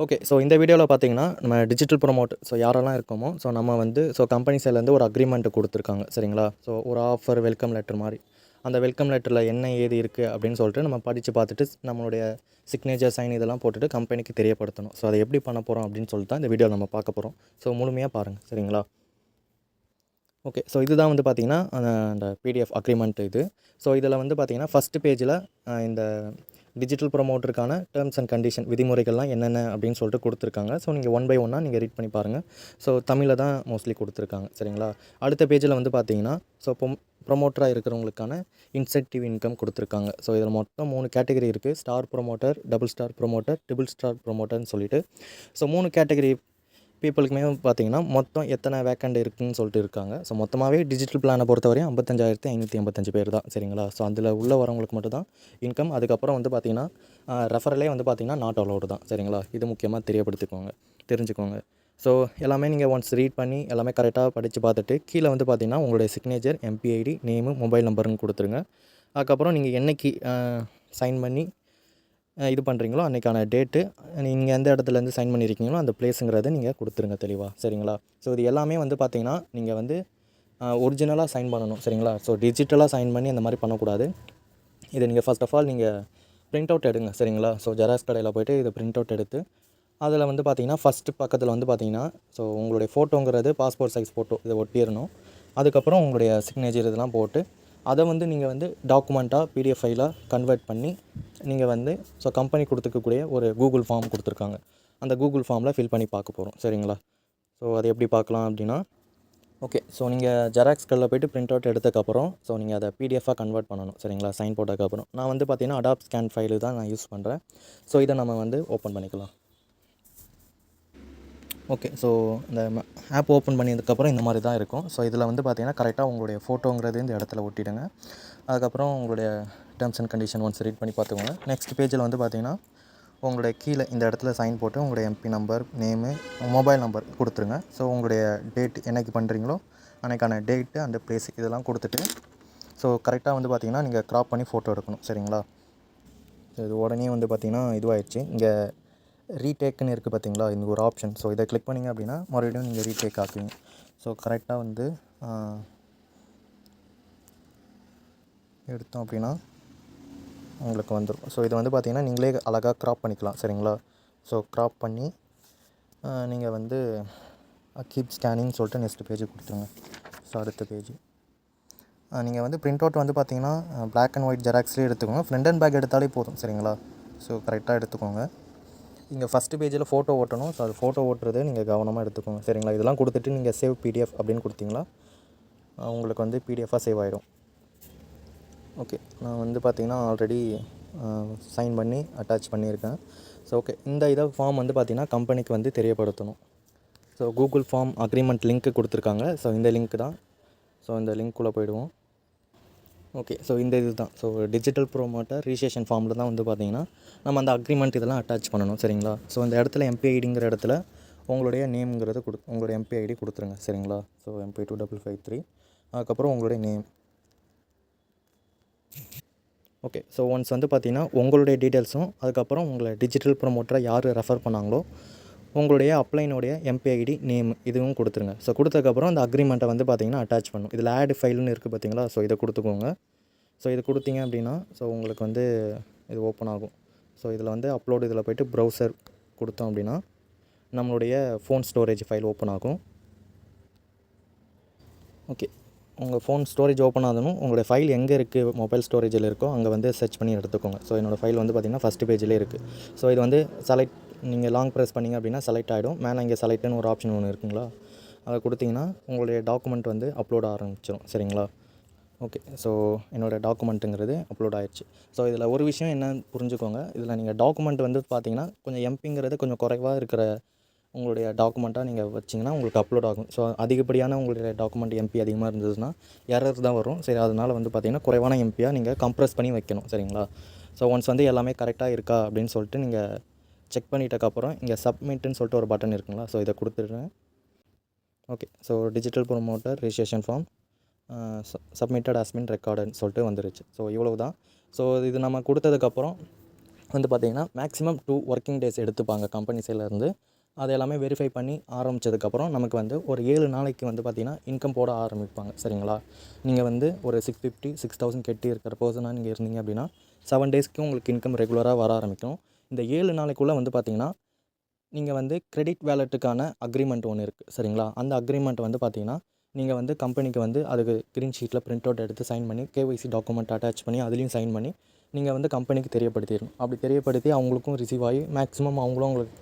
Okay so இந்த வீடியோவில் பார்த்தீங்கன்னா நம்ம டிஜிட்டல் ப்ரொமோட் ஸோ யாரெல்லாம் இருக்கோமோ ஸோ நம்ம வந்து ஸோ கம்பெனி சைட்லேருந்து ஒரு அக்ரிமெண்ட் கொடுத்துருக்காங்க சரிங்களா? ஸோ ஒரு ஆஃபர் வெல்கம் லெட்டர் மாதிரி. அந்த வெல்கம் லெட்டரில் என்ன ஏது இருக்குது அப்படின்னு சொல்லிட்டு நம்ம படித்து பார்த்துட்டு நம்மளுடைய சிக்னேச்சர் சைன் இதெல்லாம் போட்டுட்டு கம்பெனிக்கு தெரியப்படுத்தணும். ஸோ அதை எப்படி பண்ண போகிறோம் அப்படின்னு சொல்லிட்டு தான் இந்த வீடியோவில் நம்ம பார்க்க போகிறோம் ஸோ முழுமையாக பாருங்கள் சரிங்களா? ஓகே ஸோ இதுதான் வந்து பார்த்திங்கன்னா அந்த பிடிஎஃப் அக்ரிமெண்ட் இது. ஸோ இதில் வந்து பார்த்திங்கன்னா ஃபஸ்ட்டு பேஜில் இந்த டிஜிட்டல் ப்ரொமோட்டருக்கான டேர்ம்ஸ் அண்ட் கண்டிஷன் விதிமுறைகள்லாம் என்னென்ன அப்படின்னு சொல்லிட்டு கொடுத்துருக்காங்க. ஸோ நீங்கள் ஒன் பை ஒன்னாக நீங்கள் ரீட் பண்ணி பாருங்கள் ஸோ தமிழில் தான் மோஸ்ட்லி கொடுத்துருக்காங்க. சரிங்களா? அடுத்த பேஜில் வந்து பார்த்தீங்கன்னா ஸோ ப்ரொம் ப்ரொமோட்டராக இருக்கிறவங்களுக்கான இன்சென்டிவ் இன்கம் கொடுத்துருக்காங்க. ஸோ இதில் மொத்தம் மூணு கேட்டகரி இருக்குது star promoter double star promoter triple star ப்ரொமோட்டர்னு சொல்லிட்டு. ஸோ மூணு கேட்டகரி பீப்புளுக்குமே பார்த்தீங்கன்னா மொத்தம் எத்தனை வேக்கண்ட் இருக்குதுன்னு சொல்லிட்டு இருக்காங்க. ஸோ மொத்தமாகவே டிஜிட்டல் பிளானை பொறுத்தவரையும் ஐம்பத்தஞ்சாயிரத்தி ஐநூற்றி ஐம்பத்தஞ்சு பேர் தான் சரிங்களா? ஸோ அதில் உள்ள வரவங்களுக்கு மட்டும் தான் இன்கம் அதுக்கப்புறம் வந்து பார்த்திங்கன்னா ரெஃபரலே வந்து பார்த்திங்கன்னா நாட் அலோடு தான் சரிங்களா? இது முக்கியமாக தெரியப்படுத்திக்கோங்க தெரிஞ்சுக்கோங்க. ஸோ எல்லாமே நீங்கள் ஒன்ஸ் ரீட் பண்ணி எல்லாமே கரெக்டாக படித்து பார்த்துட்டு கீழே வந்து பார்த்திங்கன்னா உங்களுடைய signature MP ID name mobile நம்பருன்னு கொடுத்துருங்க. அதுக்கப்புறம் நீங்கள் என்னைக்கு சைன் பண்ணி இது பண்ணுறீங்களோ அன்றைக்கான டேட்டு நீங்கள் எந்த இடத்துலேருந்து சைன் பண்ணியிருக்கீங்களோ அந்த பிளேஸுங்கிறத நீங்கள் கொடுத்துருங்க தெளிவாக சரிங்களா? ஸோ இது எல்லாமே வந்து பார்த்தீங்கன்னா நீங்கள் வந்து ஒரிஜினலாக சைன் பண்ணணும். சரிங்களா? ஸோ டிஜிட்டலாக சைன் பண்ணி அந்த மாதிரி பண்ணக்கூடாது. இதை நீங்கள் ஃபஸ்ட் ஆஃப் ஆல் நீங்கள் பிரிண்ட் அவுட் எடுங்க. சரிங்களா? ஸோ ஜெராக்ஸ் கடையில் போய்ட்டு இதை ப்ரிண்ட் அவுட் எடுத்து அதில் வந்து பார்த்தீங்கன்னா ஃபஸ்ட்டு பக்கத்தில் வந்து பார்த்தீங்கன்னா ஸோ உங்களுடைய ஃபோட்டோங்கிறது பாஸ்போர்ட் சைஸ் ஃபோட்டோ இதை ஒட்டிடணும். அதுக்கப்புறம் உங்களுடைய சிக்னேச்சர் இதெல்லாம் போட்டு அதை வந்து நீங்கள் வந்து டாக்குமெண்ட்டாக பிடிஎஃப் ஃபைலாக கன்வெர்ட் பண்ணி நீங்கள் வந்து ஸோ கம்பெனி கொடுத்துக்கக்கூடிய ஒரு கூகுள் ஃபார்ம் கொடுத்துருக்காங்க. அந்த கூகுள் ஃபார்மில் ஃபில் பண்ணி பார்க்க போகிறோம் சரிங்களா? ஸோ அது எப்படி பார்க்கலாம் அப்படின்னா ஓகே ஸோ நீங்கள் ஜெராக்ஸ் கல்லில் போய்ட்டு பிரிண்ட் அவுட் எடுத்ததுக்கப்புறம் ஸோ நீங்கள் அதை பிடிஎஃபாக கன்வெர்ட் பண்ணணும். சரிங்களா? சைன் போட்டதுக்கப்புறம் நான் வந்து பார்த்தீங்கன்னா அடாப் ஸ்கேன் ஃபைலு தான் நான் யூஸ் பண்ணுறேன் ஸோ இதை நம்ம வந்து ஓப்பன் பண்ணிக்கலாம். ஓகே ஸோ இந்த ஆப் ஓப்பன் பண்ணியதுக்கப்புறம் இந்த மாதிரி தான் இருக்கும். ஸோ இதில் வந்து பார்த்தீங்கன்னா கரெக்டாக உங்களுடைய ஃபோட்டோங்கிறது இந்த இடத்துல ஒட்டிடுங்க. அதுக்கப்புறம் உங்களுடைய terms and condition once read பண்ணி பார்த்துக்கோங்க. நெக்ஸ்ட் பேஜில் வந்து பார்த்தீங்கன்னா உங்களுடைய கீழே இந்த இடத்துல சைன் போட்டு உங்களுடைய MP number name mobile number கொடுத்துருங்க. ஸோ உங்களுடைய டேட் என்னைக்கு பண்ணுறீங்களோ அன்றைக்கான டேட்டு அந்த பிளேஸ் இதெல்லாம் கொடுத்துட்டு ஸோ கரெக்டாக வந்து பார்த்தீங்கன்னா நீங்கள் க்ராப் பண்ணி ஃபோட்டோ எடுக்கணும். சரிங்களா? இது உடனே வந்து பார்த்திங்கன்னா இதுவாகிடுச்சு இங்கே ரீடேக்குன்னு இருக்குது பார்த்தீங்களா? இந்த ஒரு ஆப்ஷன் ஸோ இதை கிளிக் பண்ணிங்க அப்படின்னா மறுபடியும் நீங்கள் ரீடேக் ஆக்குவீங்க. ஸோ கரெக்டாக வந்து எடுத்தோம் அப்படின்னா உங்களுக்கு வந்துடும் ஸோ இது வந்து பார்த்திங்கன்னா நீங்களே அழகாக க்ராப் பண்ணிக்கலாம். சரிங்களா? ஸோ க்ராப் பண்ணி நீங்கள் வந்து கீப் ஸ்கேனிங் சொல்லிட்டு நெக்ஸ்ட் பேஜ் கொடுத்துருங்க. ஸோ அடுத்த பேஜ் நீங்கள் வந்து பிரிண்ட் அவுட் வந்து பார்த்தீங்கன்னா பிளாக் அண்ட் ஒயிட் ஜெராக்ஸ்லேயே எடுத்துக்கோங்க. ஃப்ரண்ட் அண்ட் பேக் எடுத்தாலே போதும். சரிங்களா? ஸோ கரெக்டாக எடுத்துக்கோங்க. இங்கே ஃபஸ்ட்டு பேஜில் ஃபோட்டோ ஓட்டணும். ஸோ அது ஃபோட்டோ ஓட்டுறது நீங்கள் கவனமாக எடுத்துக்கோங்க. சரிங்களா? இதெல்லாம் கொடுத்துட்டு நீங்கள் சேவ் பிடிஎஃப் அப்படின்னு கொடுத்தீங்களா? உங்களுக்கு வந்து பிடிஎஃபாக சேவ் ஆகிடும் ஓகே நான் வந்து பார்த்திங்கன்னா ஆல்ரெடி சைன் பண்ணி அட்டாச் பண்ணியிருக்கேன். ஸோ ஓகே இந்த இதை ஃபார்ம் வந்து பார்த்திங்கன்னா கம்பெனிக்கு வந்து தெரியப்படுத்தணும். So Google form agreement link கொடுத்துருக்காங்க. ஸோ இந்த லிங்க் தான். ஸோ இந்த லிங்க்குள்ளே போயிடுவோம். ஓகே ஸோ இந்த இது தான் ஸோ டிஜிட்டல் ப்ரோமோட்டர் ரிஜிஸ்ட்ரேஷன் ஃபார்மில் தான் வந்து பார்த்திங்கன்னா நம்ம அந்த அக்ரிமெண்ட் இதெல்லாம் அட்டாச் பண்ணணும் சரிங்களா? ஸோ இந்த இடத்துல எம்பி ஐடிங்கிற இடத்துல உங்களுடைய நேம்ங்கிறத கொடு உங்களுடைய எம்பி ஐடி கொடுத்துருங்க சரிங்களா? So MP two double five three அதுக்கப்புறம் உங்களுடைய நேம் ஓகே ஸோ ஒன்ஸ் வந்து பார்த்தீங்கன்னா உங்களுடைய டீட்டெயில்ஸும் அதுக்கப்புறம் உங்களை டிஜிட்டல் ப்ரொமோட்டரை யார் ரெஃபர் பண்ணாங்களோ உங்களுடைய அப்ளைனுடைய எம்பிஐடி நேம் இதுவும் கொடுத்துருங்க. ஸோ கொடுத்ததுக்கப்புறம் அந்த அக்ரிமெண்ட்டை வந்து பார்த்தீங்கன்னா அட்டாச் பண்ணும். இதில் ஆட் ஃபைல்னு இருக்குது பார்த்தீங்களா? ஸோ இதை கொடுத்துக்கோங்க. ஸோ இது கொடுத்தீங்க அப்படின்னா ஸோ உங்களுக்கு வந்து இது ஓப்பன் ஆகும். ஸோ இதில் வந்து அப்லோடு இதில் போய்ட்டு ப்ரௌசர் கொடுத்தோம் அப்படின்னா நம்மளுடைய ஃபோன் ஸ்டோரேஜ் ஃபைல் ஓப்பன் ஆகும். ஓகே உங்கள் ஃபோன் ஸ்டோரேஜ் ஓப்பன் ஆகணும் உங்களுடைய ஃபைல் எங்கே இருக்குது மொபைல் ஸ்டோரேஜில் இருக்கோ அங்கே வந்து சர்ச் பண்ணி எடுத்துக்கோங்க. ஸோ என்னோடய ஃபைல் வந்து பார்த்திங்கன்னா ஃபஸ்ட் பேஜிலே இருக்குது ஸோ இது வந்து செலக்ட் நீங்கள் லாங் ப்ரெஸ் பண்ணிங்க அப்படின்னா செலக்ட் ஆகிடும் மேலே இங்கே செலக்ட்னு ஒரு ஆப்ஷன் ஒன்று இருக்குங்களா? அதை கொடுத்தீங்கன்னா உங்களுடைய டாக்குமெண்ட் வந்து அப்லோட் ஆரம்பிச்சிடும் சரிங்களா? ஓகே ஸோ என்னோடய டாக்குமெண்ட்டுங்கிறது அப்லோட் ஆயிடுச்சு. ஸோ இதில் ஒரு விஷயம் என்னன்னு புரிஞ்சுக்கோங்க. இதில் நீங்கள் டாக்குமெண்ட் வந்து பார்த்தீங்கன்னா கொஞ்சம் எம்பிங்கிறது கொஞ்சம் குறைவாக இருக்கிற உங்களுடைய டாக்குமெண்ட்டாக நீங்கள் வச்சிங்கன்னா உங்களுக்கு அப்லோட் ஆகும். ஸோ அதிகப்படியான உங்களுடைய டாக்குமெண்ட் எம்பி அதிகமாக இருந்ததுன்னா எரர் தான் வரும். சரி அதனால் வந்து பார்த்திங்கன்னா குறைவான எம்பியாக நீங்கள் கம்ப்ரெஸ் பண்ணி வைக்கணும். சரிங்களா? ஸோ ஒன்ஸ் வந்து எல்லாமே கரெக்டாக இருக்கா அப்படின்னு சொல்லிட்டு நீங்கள் செக் பண்ணிட்டக்கப்புறம் இங்கே சப்மிட்டுன்னு சொல்லிட்டு ஒரு பட்டன் இருக்குங்களா? ஸோ இதை கொடுத்துட்றேன். Okay so digital promoter registration form submitted has been ரெக்கார்டுன்னு சொல்லிட்டு வந்துருச்சு. ஸோ இவ்வளவு தான் ஸோ இது நம்ம கொடுத்ததுக்கப்புறம் வந்து பார்த்திங்கன்னா மேக்ஸிமம் டூ ஒர்க்கிங் டேஸ் எடுத்துப்பாங்க கம்பெனி சைட்லேருந்து அது எல்லாமே வெரிஃபை பண்ணி ஆரம்பித்ததுக்கப்புறம் நமக்கு வந்து ஒரு ஏழு நாளைக்கு வந்து பார்த்திங்கன்னா இன்கம் போட ஆரம்பிப்பாங்க. சரிங்களா? நீங்கள் வந்து ஒரு சிக்ஸ் ஃபிஃப்டி சிக்ஸ் தௌசண்ட் கட்டி இருக்கிற பர்சனாக நீங்கள் இருந்தீங்க அப்படின்னா செவன் டேஸ்க்கு உங்களுக்கு இன்கம் ரெகுலராக வர ஆரம்பிக்கும். இந்த ஏழு நாளைக்குள்ளே வந்து பார்த்திங்கன்னா நீங்கள் வந்து கிரெடிட் வேலெட்டுக்கான அக்ரிமெண்ட் ஒன்று இருக்குது சரிங்களா? அந்த அக்ரிமெண்ட் வந்து பார்த்தீங்கன்னா நீங்கள் வந்து கம்பெனிக்கு வந்து அதுக்கு க்ரீன் ஷீட்டில் பிரிண்ட் அவுட் எடுத்து சைன் பண்ணி கேஒய்சி டாக்குமெண்ட் அட்டாச் பண்ணி அதுலேயும் சைன் பண்ணி நீங்கள் வந்து கம்பெனிக்கு தெரியப்படுத்திடணும். அப்படி தெரியப்படுத்தி அவங்களுக்கும் ரிசீவ் ஆகி மேக்ஸிமம் அவங்களும் உங்களுக்கு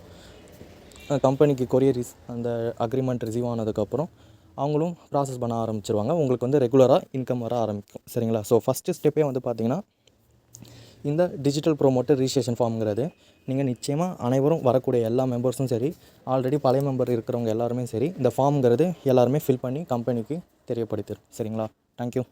கம்பெனிக்கு கொரியர் அந்த அக்ரிமெண்ட் ரிசீவ் ஆனதுக்கப்புறம் அவங்களும் ப்ராசஸ் பண்ண ஆரம்பிச்சிருவாங்க. உங்களுக்கு வந்து ரெகுலராக இன்கம் வர ஆரம்பிக்கும். சரிங்களா? ஸோ ஃபஸ்ட்டு ஸ்டெப்பே வந்து பார்த்தீங்கன்னா இந்த டிஜிட்டல் ப்ரோமோட்டர் ரிஜிஸ்ட்ரேஷன் ஃபார்ம்ங்கிறது நீங்கள் நிச்சயமாக அனைவரும் வரக்கூடிய எல்லா மெம்பர்ஸும் சரி ஆல்ரெடி பழைய மெம்பர் இருக்கிறவங்க எல்லாருமே சரி இந்த ஃபார்ம்ங்கிறது எல்லாருமே ஃபில் பண்ணி கம்பெனிக்கு தெரியப்படுத்திடும் சரிங்களா? தேங்க்யூ